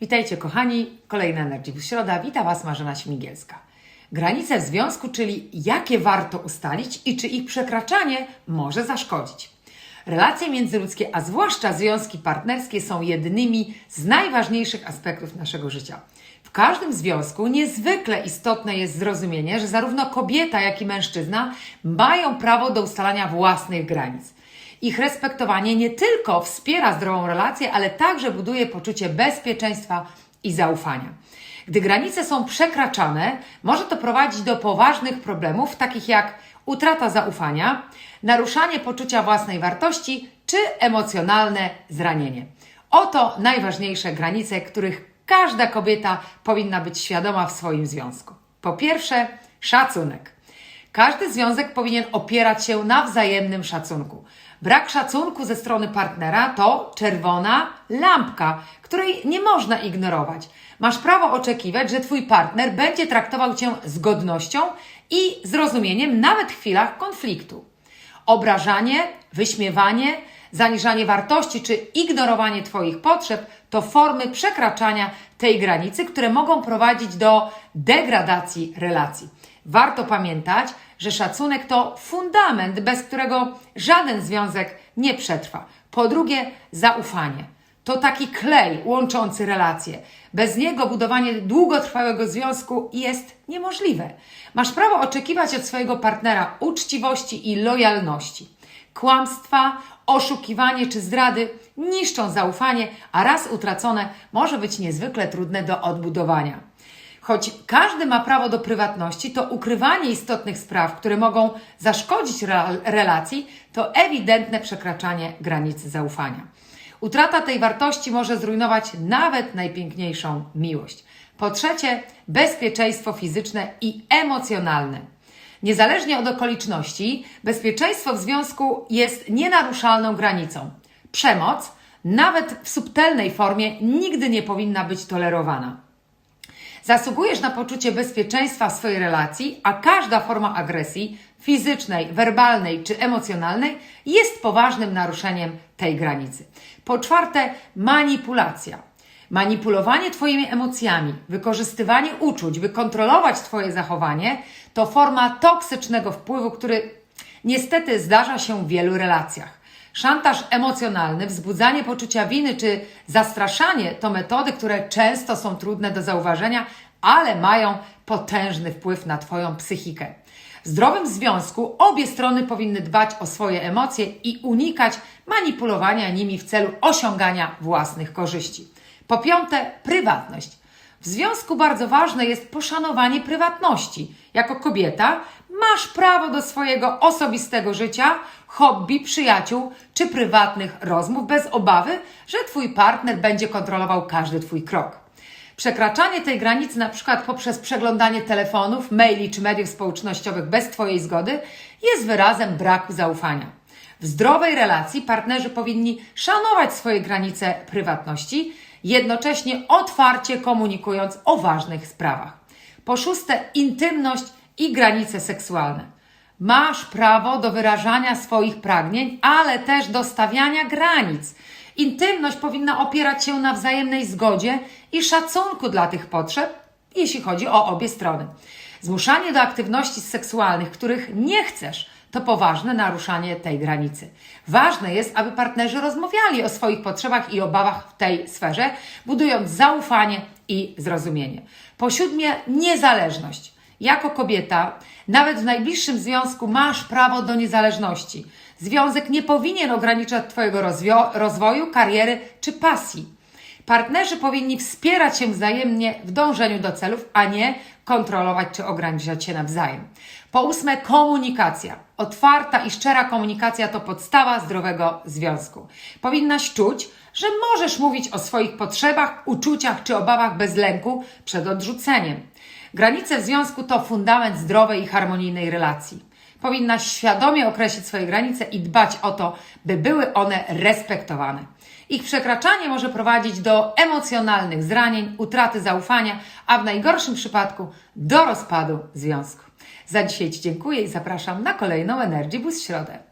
Witajcie kochani, kolejna Energy Boost Środa. Wita Was Marzena Śmigielska. Granice w związku, czyli jakie warto ustalić i czy ich przekraczanie może zaszkodzić. Relacje międzyludzkie, a zwłaszcza związki partnerskie są jednymi z najważniejszych aspektów naszego życia. W każdym związku niezwykle istotne jest zrozumienie, że zarówno kobieta, jak i mężczyzna mają prawo do ustalania własnych granic. Ich respektowanie nie tylko wspiera zdrową relację, ale także buduje poczucie bezpieczeństwa i zaufania. Gdy granice są przekraczane, może to prowadzić do poważnych problemów, takich jak utrata zaufania, naruszanie poczucia własnej wartości czy emocjonalne zranienie. Oto najważniejsze granice, których każda kobieta powinna być świadoma w swoim związku. Po pierwsze, szacunek. Każdy związek powinien opierać się na wzajemnym szacunku. Brak szacunku ze strony partnera to czerwona lampka, której nie można ignorować. Masz prawo oczekiwać, że Twój partner będzie traktował Cię z godnością i zrozumieniem nawet w chwilach konfliktu. Obrażanie, wyśmiewanie, zaniżanie wartości czy ignorowanie Twoich potrzeb to formy przekraczania tej granicy, które mogą prowadzić do degradacji relacji. Warto pamiętać, że szacunek to fundament, bez którego żaden związek nie przetrwa. Po drugie, zaufanie. To taki klej łączący relacje. Bez niego budowanie długotrwałego związku jest niemożliwe. Masz prawo oczekiwać od swojego partnera uczciwości i lojalności. Kłamstwa, oszukiwanie czy zdrady niszczą zaufanie, a raz utracone może być niezwykle trudne do odbudowania. Choć każdy ma prawo do prywatności, to ukrywanie istotnych spraw, które mogą zaszkodzić re- relacji, to ewidentne przekraczanie granicy zaufania. Utrata tej wartości może zrujnować nawet najpiękniejszą miłość. Po trzecie, bezpieczeństwo fizyczne i emocjonalne. Niezależnie od okoliczności, bezpieczeństwo w związku jest nienaruszalną granicą. Przemoc, nawet w subtelnej formie, nigdy nie powinna być tolerowana. Zasługujesz na poczucie bezpieczeństwa w swojej relacji, a każda forma agresji fizycznej, werbalnej czy emocjonalnej jest poważnym naruszeniem tej granicy. Po czwarte, manipulacja. Manipulowanie Twoimi emocjami, wykorzystywanie uczuć, by kontrolować Twoje zachowanie, to forma toksycznego wpływu, który niestety zdarza się w wielu relacjach. Szantaż emocjonalny, wzbudzanie poczucia winy czy zastraszanie to metody, które często są trudne do zauważenia, ale mają potężny wpływ na Twoją psychikę. W zdrowym związku obie strony powinny dbać o swoje emocje i unikać manipulowania nimi w celu osiągania własnych korzyści. Po piąte, prywatność. W związku bardzo ważne jest poszanowanie prywatności. Jako kobieta masz prawo do swojego osobistego życia, hobby, przyjaciół czy prywatnych rozmów bez obawy, że Twój partner będzie kontrolował każdy Twój krok. Przekraczanie tej granicy, na przykład poprzez przeglądanie telefonów, maili czy mediów społecznościowych bez Twojej zgody, jest wyrazem braku zaufania. W zdrowej relacji partnerzy powinni szanować swoje granice prywatności, jednocześnie otwarcie komunikując o ważnych sprawach. Po szóste, intymność i granice seksualne. Masz prawo do wyrażania swoich pragnień, ale też do stawiania granic. Intymność powinna opierać się na wzajemnej zgodzie i szacunku dla tych potrzeb, jeśli chodzi o obie strony. Zmuszanie do aktywności seksualnych, których nie chcesz, to poważne naruszanie tej granicy. Ważne jest, aby partnerzy rozmawiali o swoich potrzebach i obawach w tej sferze, budując zaufanie i zrozumienie. Po siódmie, niezależność. Jako kobieta, nawet w najbliższym związku masz prawo do niezależności. Związek nie powinien ograniczać Twojego rozwoju, kariery czy pasji. Partnerzy powinni wspierać się wzajemnie w dążeniu do celów, a nie kontrolować czy ograniczać się nawzajem. Po ósme, komunikacja. Otwarta i szczera komunikacja to podstawa zdrowego związku. Powinnaś czuć, że możesz mówić o swoich potrzebach, uczuciach czy obawach bez lęku przed odrzuceniem. Granice w związku to fundament zdrowej i harmonijnej relacji. Powinnaś świadomie określić swoje granice i dbać o to, by były one respektowane. Ich przekraczanie może prowadzić do emocjonalnych zranień, utraty zaufania, a w najgorszym przypadku do rozpadu związku. Za dzisiaj Ci dziękuję i zapraszam na kolejną Energy Boost środę.